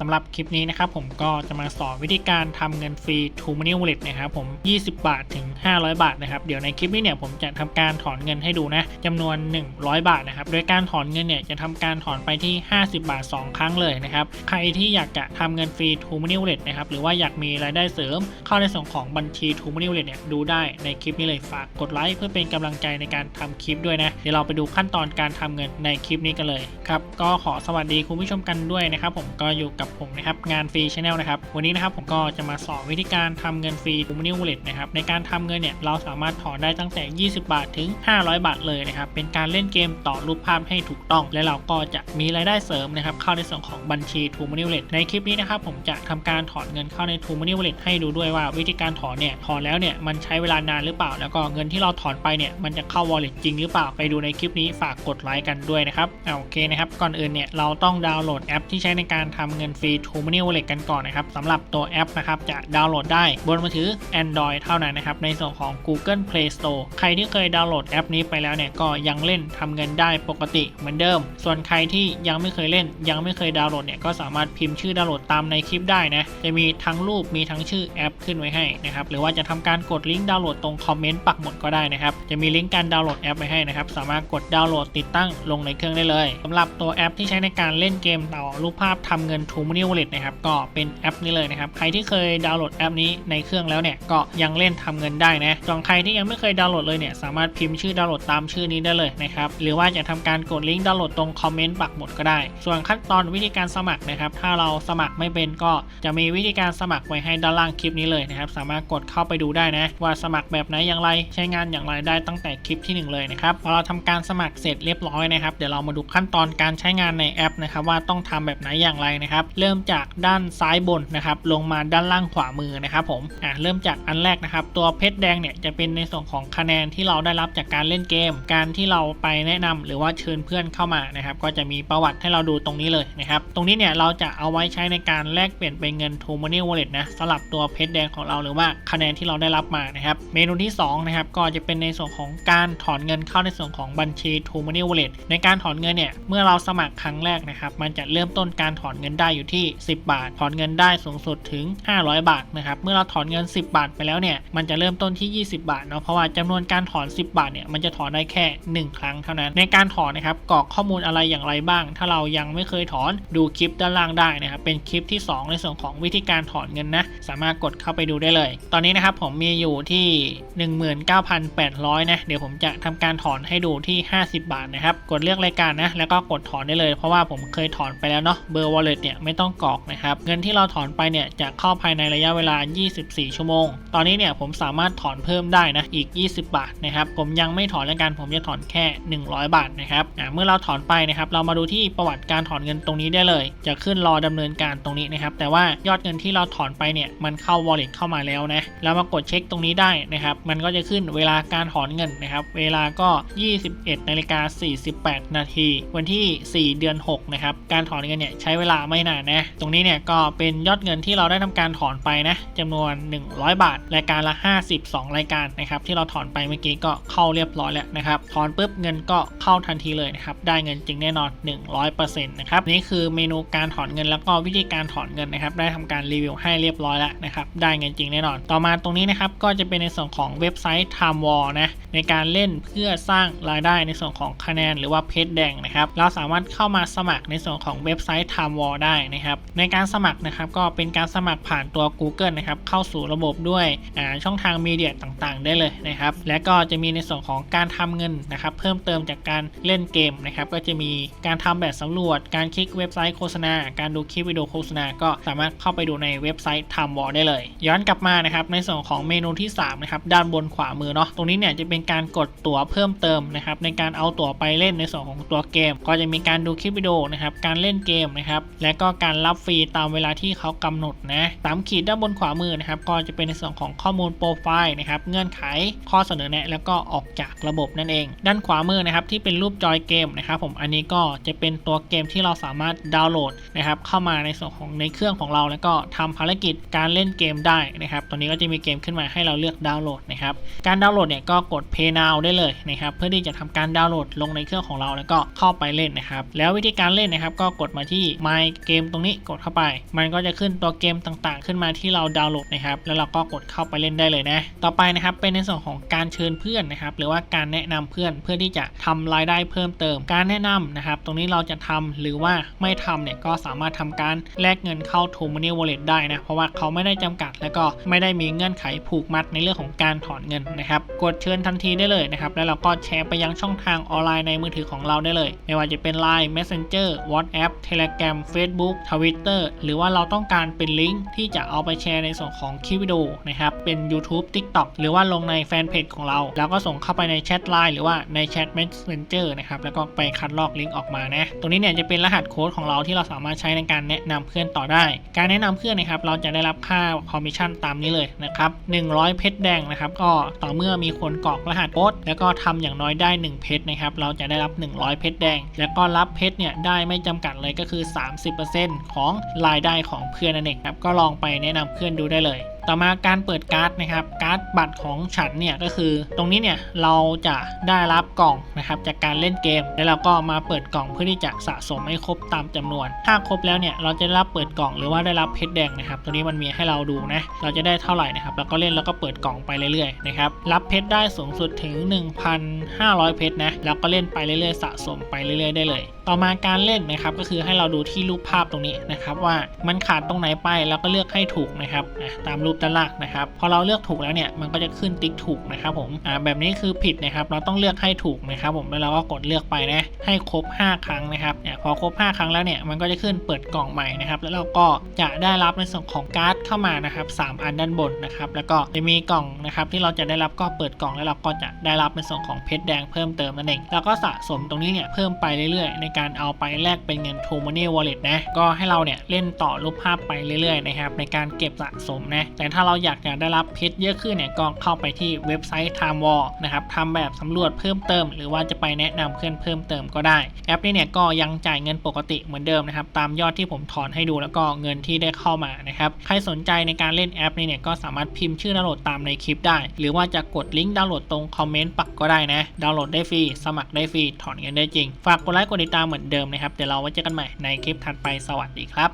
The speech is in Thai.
สำหรับคลิปนี้นะครับผมก็จะมาสอนวิธีการทำเงินฟรี t o Money Wallet นะครับผม 20 บาทถึง 500 บาทนะครับ เดี๋ยวในคลิปนี้เนี่ยผมจะทำการถอนเงินให้ดูนะจำนวน 100 บาทนะครับ โดยการถอนเงินเนี่ยจะทำการถอนไปที่ 50 บาท 2 ครั้งเลยนะครับ ใครที่อยากจะทำเงินฟรี t o Money Wallet นะครับ หรือว่าอยากมีรายได้เสริม เข้าในส่วนของบัญชี t o Money Wallet เนี่ยดูได้ในคลิปนี้เลยฝากกดไลค์เพื่อเป็นกำลังใจในการทำคลิปด้วยนะ เดี๋ยวเราไปดูขั้นตอนการทำเงินในคลิปนี้กันเลยครับ ก็ขอสวัสดีคุณผู้ชมกันด้วยนะครับผมก็อยู่กับผมนะครับงานฟรีชแนลนะครับวันนี้นะครับผมก็จะมาสอนวิธีการทำเงินฟรี t o Money Wallet นะครับในการทำเงินเนี่ยเราสามารถถอนได้ตั้งแต่ 20 บาทถึง 500 บาทเลยนะครับเป็นการเล่นเกมต่อรูปภาพให้ถูกต้อง และเราก็จะมีรายได้เสริมนะครับเข้าในส่วนของบัญชี t o Money Wallet ในคลิปนี้นะครับผมจะทำการถอนเงินเข้าใน t o Money Wallet ให้ดูด้วยว่าวิธีการถอนเนี่ยถอนแล้วเนี่ยมันใช้เวลานานหรือเปล่า แล้วก็เงินที่เราถอนไปเนี่ยมันจะเข้า wallet จริงหรือเปล่าไปดูในคลิปนี้ฝากกดไลค์กันด้วยนะครับโอเคนะครับก่อนอื่นเนี่ยเราต้องดาวน์โหลดแอปที่ใช้ในการทำเงินฟรี t o Money Wallet กันก่อนนะครับสำหรับตัวแอปนะครับจะดาวน์โหลดได้บนมือถือ Android เท่านั้นนะครับในส่วนของ Google Play Store ใครที่เคยดาวน์โหลดแอปนี้ไปแล้วเนี่ยก็ยังเล่นทำเงินได้ปกติเหมือนเดิม ส่วนใครที่ยังไม่เคยเล่น ยังไม่เคยดาวน์โหลดเนี่ยก็สามารถพิมพ์ชื่อดาวน์โหลดตามในคลิปได้นะจะมีทั้งรูปมีทั้งชื่อแอปขึ้นไว้ให้นะครับหรือว่าจะทำการกดลิงก์ดาวน์โหลดตรงคอมเมนต์ปักหมุดก็ได้นะครับจะมีลิงก์การดาวน์โหลดแอปไว้ให้นะครับสามารถกดดาวน์โหลดติดตั้งลงในเครื่องได้เลยสำหรับตัวแอปที่ใช้ในการเล่นเกมต่อรูปภาพทำเงิน t o Money Wallet นะครับก็เป็นแอปนี้เลยนะครับใครที่เคยดาวน์โหลดแอปนี้ในเครื่องแล้วเนี่ยก็ยังเล่นทำเงินได้นะส่วนใครที่ยังไม่เคยดาวน์โหลดเลยเนี่ยสามารถพิมพ์ชื่อดาวน์โหลดตามชื่อนี้ได้เลยนะครับหรือว่าจะทำการกดลิงก์ดาวน์โหลดตรงคอมเมนต์ปักหมุดก็ได้ ส่วนขั้นตอนวิธีการสมัครนะครับถ้าเราสมัครไม่เป็นก็จะมีวิธีการสมัครไว้ให้ด้านล่างคลิปนี้เลยนะครับสามารถกดเข้าไปดูได้นะว่าสมัครแบบไหนอย่างไรใช้งานอย่างไรได้ตั้งแต่คลิปที่หนึ่งเลยนะครับพอเราทำการสมัครเสร็จเรียบร้อยนะครับเดี๋ยวเรามาดูขั้นตอนการใช้งานในแอปนะครับว่าต้องทำแบบไหนอย่างไรนะครับเริ่มจากด้านซ้ายบนนะครับลงมาด้านล่างขวามือนะครับผมอ่าเริ่มจากอันแรกนะครับ ตัวเพชรแดงเนี่ยจะเป็นในส่วนของคะแนนที่เราได้รับจากการเล่นเกม การที่เราไปแนะนำหรือว่าเชิญเพื่อนเข้ามานะครับก็จะมีประวัติให้เราดูตรงนี้เลยนะครับตรงนี้เนี่ยเราจะเอาไว้ใช้ในการแลกเปลี่ยนเป็นเงิน t o Money Wallet นะสำหรับตัวเพชรแดงของเราหรือว่าคะแนนที่เราได้รับมานะครับเมนูที่2นะครับก็จะเป็นในส่วนของการถอนเงินเข้าในส่วนของบัญชี t o Money Wallet ในการถอนเงินเนี่ยเมื่อเราสมัครครั้งแรกนะครับมันจะเริ่มต้นการถอนเงินได้อยู่ที่ 10 บาท ถอนเงินได้สูงสุดถึง 500 บาทนะครับ เมื่อเราถอนเงิน 10 บาทไปแล้วเนี่ย มันจะเริ่มต้นที่ 20 บาทเนาะ เพราะว่าจำนวนการถอน 10 บาทเนี่ย มันจะถอนได้แค่ 1 ครั้งเท่านั้น ในการถอนนะครับ กรอกข้อมูลอะไรอย่างไรบ้าง ถ้าเรายังไม่เคยถอน ดูคลิปด้านล่างได้นะครับ เป็นคลิปที่ 2 ในส่วนของวิธีการถอนเงินนะ สามารถกดเข้าไปดูได้เลย ตอนนี้นะครับผมมีอยู่ที่ 19,800 นะ เดี๋ยวผมจะทำการถอนให้ดูที่ 50 บาทนะครับ กดเลือกรายการนะ แล้วก็กดถอนได้เลย เพราะว่าผมเคยถอนไปแล้วเนาะ เบอร์ wallet เนี่ยไม่ต้องกรอกนะครับ เงินที่เราถอนไปเนี่ยจะเข้าภายในระยะเวลา 24 ชั่วโมง ตอนนี้เนี่ยผมสามารถถอนเพิ่มได้นะอีก 20 บาทนะครับผมยังไม่ถอนแล้วกันผมจะถอนแค่ 100 บาทนะครับเมื่อเราถอนไปนะครับเรามาดูที่ประวัติการถอนเงินตรงนี้ได้เลย จะขึ้นรอดำเนินการตรงนี้นะครับแต่ว่ายอดเงินที่เราถอนไปเนี่ยมันเข้า wallet เข้ามาแล้วนะเรามากดเช็คตรงนี้ได้นะครับมันก็จะขึ้นเวลาการถอนเงินนะครับเวลาก็ 21นาฬิกา48 นาที วันที่ 4 เดือน 6 นะครับ การถอนเงินเนี่ยใช้เวลาไม่นานนะ ตรงนี้เนี่ยก็เป็นยอดเงินที่เราได้ทำการถอนไปนะจำนวน 100 บาท รายการละ 52 รายการนะครับที่เราถอนไปเมื่อกี้ก็เข้าเรียบร้อยแล้วนะครับถอนปุ๊บเงินก็เข้าทันทีเลยนะครับได้เงินจริงแน่นอน 100%นะครับนี่คือเมนูการถอนเงินแล้วก็วิธีการถอนเงินนะครับได้ทำการรีวิวให้เรียบร้อยแล้วนะครับได้เงินจริงแน่นอน ต่อมาตรงนี้นะครับก็จะเป็นในส่วนของเว็บไซต์ Time War นะในการเล่นเพื่อสร้างรายได้ในส่วนของคะแนน หรือว่าเพชรแดงนะครับเราสามารถเข้ามาสมัครในส่วนของเว็บไซต์ Time War ได้นะครับ ในการสมัครนะครับก็เป็นการสมัครผ่านตัว Google นะครับเข้าสู่ระบบด้วยช่องทางมีเดียต่างๆ ได้เลยนะครับ และก็จะมีในส่วนของการทำเงินนะครับ เพิ่มเติมจากการเล่นเกมนะครับ ก็จะมีการทำแบบสำรวจ การคลิกเว็บไซต์โฆษณา การดูคลิปวิดีโอโฆษณา ก็สามารถเข้าไปดูในเว็บไซต์ Time War ได้เลย ย้อนกลับมานะครับในส่วนของเมนูที่3นะครับด้านบนขวามือเนาะตรงนี้เนี่ยจะเป็นการกดตั๋วเพิ่มเติมนะครับในการเอาตั๋วไปเล่นในส่วนของตัวเกม ก็จะมีการดูคลิปวิดีโอนะครับการเล่นเกมนะครับและก็การรับฟรีตามเวลาที่เขากำหนดนะสามขีดด้านบนขวามือนะครับก็จะเป็นในส่วนของข้อมูลโปรไฟล์นะครับเงื่อนไขข้อเสนอแนะแล้วก็ออกจากระบบนั่นเอง ด้านขวามือนะครับที่เป็นรูปจอยเกมนะครับผมอันนี้ก็จะเป็นตัวเกมที่เราสามารถดาวน์โหลดนะครับเข้ามาในส่วนของในเครื่องของเรา แล้วก็ทำภารกิจการเล่นเกมได้นะครับตอนนี้ก็จะมีเกมขึ้นมาให้เราเลือกดาวน์โหลดนะครับการดาวน์โหลดเนี่ยก็กด Pay Now ได้เลยนะครับเพื่อที่จะทำการดาวน์โหลดลงในเครื่องของเราแล้วก็เข้าไปเล่นนะครับแล้ววิธีการเล่นนะครับก็กดมาที่ My Game มตรงนี้กดเข้าไป มันก็จะขึ้นตัวเกมต่างๆ ขึ้นมาที่เราดาวน์โหลดนะครับ แล้วเราก็กดเข้าไปเล่นได้เลยนะ ต่อไปนะครับเป็นในส่วนของการเชิญเพื่อนนะครับ หรือว่าการแนะนำเพื่อนเพื่อที่จะทำรายได้เพิ่มเติม การแนะนำนะครับ ตรงนี้เราจะทำหรือว่าไม่ทำเนี่ยก็สามารถทำการแลกเงินเข้า t o m o n e y Wallet ได้นะ เพราะว่าเขาไม่ได้จำกัด แล้วก็ไม่ได้มีเงื่อนไขผูกมัดในเรื่องของการถอนเงินนะครับ กดเชิญทันทีได้เลยนะครับ แล้วเราก็แชร์ไปยังช่องทางออนไลน์ในมือถือของเราได้เลย ไม่ว่าจะเป็น Line Messenger WhatsApp Telegram Facebook Twitter หรือว่าเราต้องการเป็นลิงก์ที่จะเอาไปแชร์ในส่วนของคลิปวิดีโอนะครับ เป็น YouTube TikTok หรือว่าลงในแฟนเพจของเรา แล้วก็ส่งเข้าไปในแชท Line หรือว่าในแชท Messenger นะครับ แล้วก็ไปคัดลอกลิงก์ออกมานะ ตรงนี้เนี่ยจะเป็นรหัสโค้ดของเราที่เราสามารถใช้ในการแนะนำเพื่อนต่อได้ การแนะนำเพื่อนนะครับ เราจะได้รับค่าคอมมิชชั่นตามนี้เลยนะครับ100 เพชรแดงนะครับ ก็ต่อเมื่อมีคนกรอกรหัสโค้ดแล้วก็ทำอย่างน้อยได้ 1 เพชรนะครับ เราจะได้รับ 100 เพชรแดง แล้วก็รับเพชรเนี่ยได้ไม่จำกัดเลยก็คือ 30%ของรายได้ของเพื่อนนั่นเองครับก็ลองไปแนะนำเพื่อนดูได้เลย ต่อมาการเปิดการ์ดนะครับการ์ดบัตรของฉันเนี่ยก็คือ ตรงนี้เนี่ยเราจะได้รับกล่องนะครับจากการเล่นเกม แล้วเราก็มาเปิดกล่องเพื่อที่จะสะสมให้ครบตามจำนวน ถ้าครบแล้วเนี่ยเราจะได้รับเปิดกล่องหรือว่าได้รับเพชรแดงนะครับตัวนี้มันมีให้เราดูนะเราจะได้เท่าไหร่นะครับแล้วก็เล่นแล้วก็เปิดกล่องไปเรื่อยๆนะครับรับเพชรได้สูงสุดถึง 1,500 เพชรนะแล้วก็เล่นไปเรื่อยๆ สะสมไปเรื่อยๆ ได้เลย ต่อมาการเล่นนะครับก็คือให้เราดูที่รูปภาพตรงนี้นะครับว่ามันขาดตรงไหนไปแล้วก็เลือกให้ถูกนะครับตามรูปด้านล่างนะครับพอเราเลือกถูกแล้วเนี่ยมันก็จะขึ้นติ๊กถูกนะครับผมอ่าแบบนี้คือผิดนะครับเราต้องเลือกให้ถูกนะครับผมแล้วเราก็กดเลือกไปนะให้ครบ 5 ครั้งนะครับเนี่ยพอครบ 5 ครั้งแล้วเนี่ยมันก็จะขึ้นเปิดกล่องใหม่นะครับแล้วเราก็จะได้รับในส่วนของการ์ดเข้ามานะครับสามอันด้านบนนะครับแล้วก็จะมีกล่องนะครับที่เราจะได้รับก็เปิดกล่องแล้วเราก็จะได้รับในส่วนของเพชรแดงเพิ่มเติมนั่นเองแล้วก็สะสมตรงนี้เนี่ยเพิ่มไปเรื่อยๆ ในการเอาไปแลกเป็นเงิน t o m o n e y Wallet นะก็ให้เราเนี่ยเล่นต่อรูปภาพไปเรื่อยๆนะครับในการเก็บสะสมนะแต่ถ้าเราอยากจะได้รับเพชรเยอะขึ้นเนี่ยก็เข้าไปที่เว็บไซต์ Time Wall นะครับทำแบบสำรวจเพิ่มเติม หรือว่าจะไปแนะนำเพื่อนเพิ่มเติมก็ได้ แอปนี้เนี่ยก็ยังจ่ายเงินปกติเหมือนเดิมนะครับตามยอดที่ผมถอนให้ดูแล้วก็เงินที่ได้เข้ามานะครับใครสนใจในการเล่นแอปนี้เนี่ยก็สามารถพิมพ์ชื่อดาวน์โหลดตามในคลิปได้ หรือว่าจะกดลิงก์ดาวน์โหลดตรงคอมเมนต์ปักก็ได้นะ ดาวน์โหลดได้ฟรีสมัครได้ฟรีถอนเงินได้จริง ฝากกดไลค์กดติดตามเหมือนเดิมนะครับเดี๋ยวเราไว้เจอกันใหม่ในคลิปถัดไปสวัสดีครับ